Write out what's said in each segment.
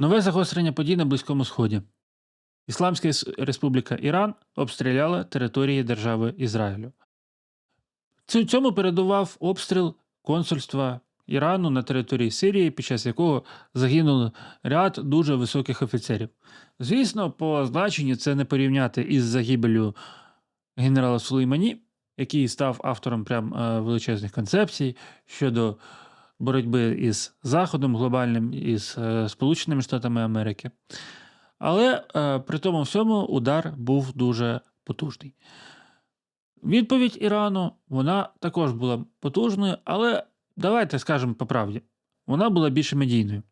Нове загострення подій на Близькому Сході. Ісламська Республіка Іран обстріляла території держави Ізраїлю. Цьому передував обстріл консульства Ірану на території Сирії, під час якого загинули ряд дуже високих офіцерів. Звісно, по значенню це не порівняти із загибелью генерала Сулеймані, який став автором прям е, величезних концепцій щодо боротьби із Заходом глобальним, із е, Сполученими Штатами Америки. Але е, при тому всьому удар був дуже потужний. Відповідь Ірану вона також була потужною, але давайте скажемо по правді, вона була більше медійною.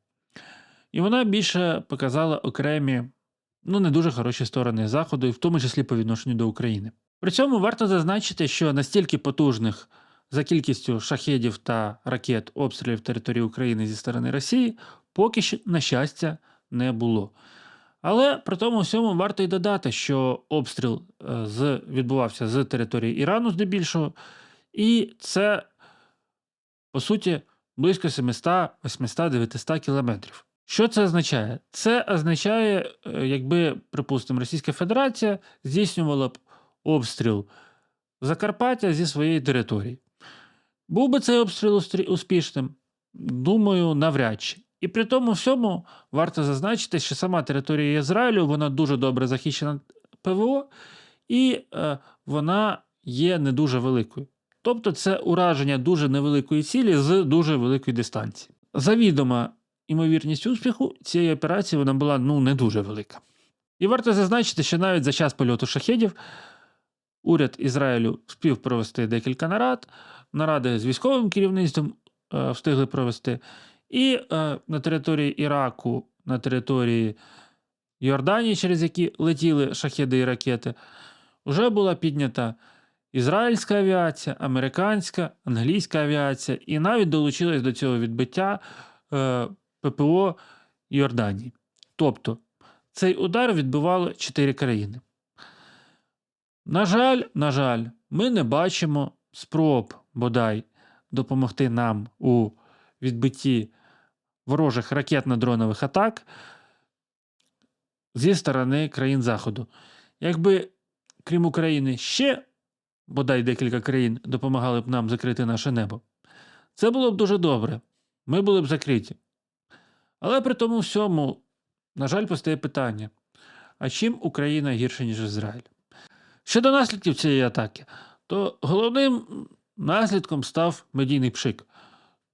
І вона більше показала окремі, ну не дуже хороші сторони Заходу, і в тому числі по відношенню до України. При цьому варто зазначити, що настільки потужних за кількістю шахедів та ракет обстрілів території України зі сторони Росії поки що, на щастя, не було. Але при тому всьому варто й додати, що обстріл е, з, відбувався з території Ірану здебільшого, і це, по суті, близько 700, 800, 900 кілометрів. Що це означає? Це означає, е, якби, припустимо, Російська Федерація здійснювала б обстріл Закарпаття зі своєї території. Був би цей обстріл успішним? Думаю, навряд чи. І при тому всьому варто зазначити, що сама територія Ізраїлю вона дуже добре захищена ПВО, і е, вона є не дуже великою. Тобто це ураження дуже невеликої цілі з дуже великої дистанції. Завідома імовірність успіху цієї операції вона була ну, не дуже велика. І варто зазначити, що навіть за час польоту шахедів уряд Ізраїлю встиг провести декілька нарад, наради з військовим керівництвом е, встигли провести. І е, на території Іраку, на території Йорданії, через які летіли шахеди і ракети, вже була піднята ізраїльська авіація, американська, англійська авіація, і навіть долучилась до цього відбиття е, ППО Йорданії. Тобто цей удар відбивали чотири країни. На жаль, на жаль, ми не бачимо спроб бодай допомогти нам у відбитті ворожих ракетно-дронових атак зі сторони країн Заходу. Якби, крім України, ще бодай декілька країн допомагали б нам закрити наше небо, це було б дуже добре. Ми були б закриті. Але при тому всьому, на жаль, постає питання: а чим Україна гірше, ніж Ізраїль? Щодо наслідків цієї атаки, то головним наслідком став медійний пшик.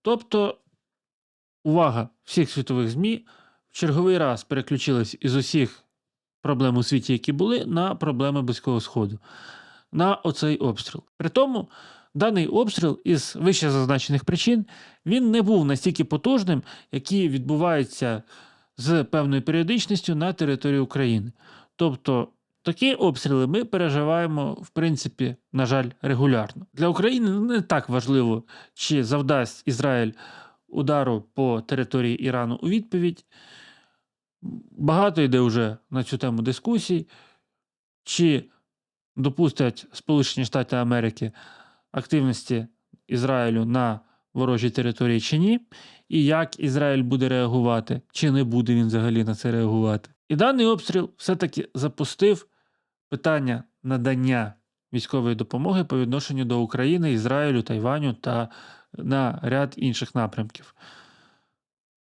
Тобто, увага всіх світових ЗМІ в черговий раз переключилась із усіх проблем у світі, які були, на проблеми Близького Сходу, на оцей обстріл. При тому, даний обстріл із вище зазначених причин він не був настільки потужним, який відбувається з певною періодичністю на території України. Тобто, Такі обстріли ми переживаємо, в принципі, на жаль, регулярно. Для України не так важливо, чи завдасть Ізраїль удару по території Ірану у відповідь. Багато йде вже на цю тему дискусій, чи допустять Сполучені Штати Америки активності Ізраїлю на ворожій території чи ні, і як Ізраїль буде реагувати, чи не буде він взагалі на це реагувати. І даний обстріл все-таки запустив питання надання військової допомоги по відношенню до України, Ізраїлю, Тайваню та на ряд інших напрямків.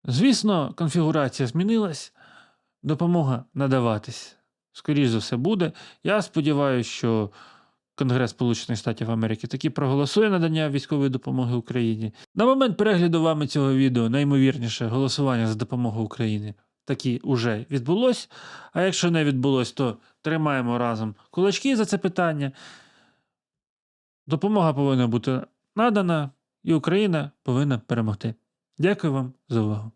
Звісно, конфігурація змінилась, допомога надаватись, скоріш за все, буде. Я сподіваюся, що Конгрес Сполучених Штатів Америки таки проголосує надання військової допомоги Україні. На момент перегляду вами цього відео, наймовірніше, голосування за допомогу Україні таки уже відбулось. А якщо не відбулось, то тримаємо разом кулачки за це питання. Допомога повинна бути надана, і Україна повинна перемогти. Дякую вам за увагу.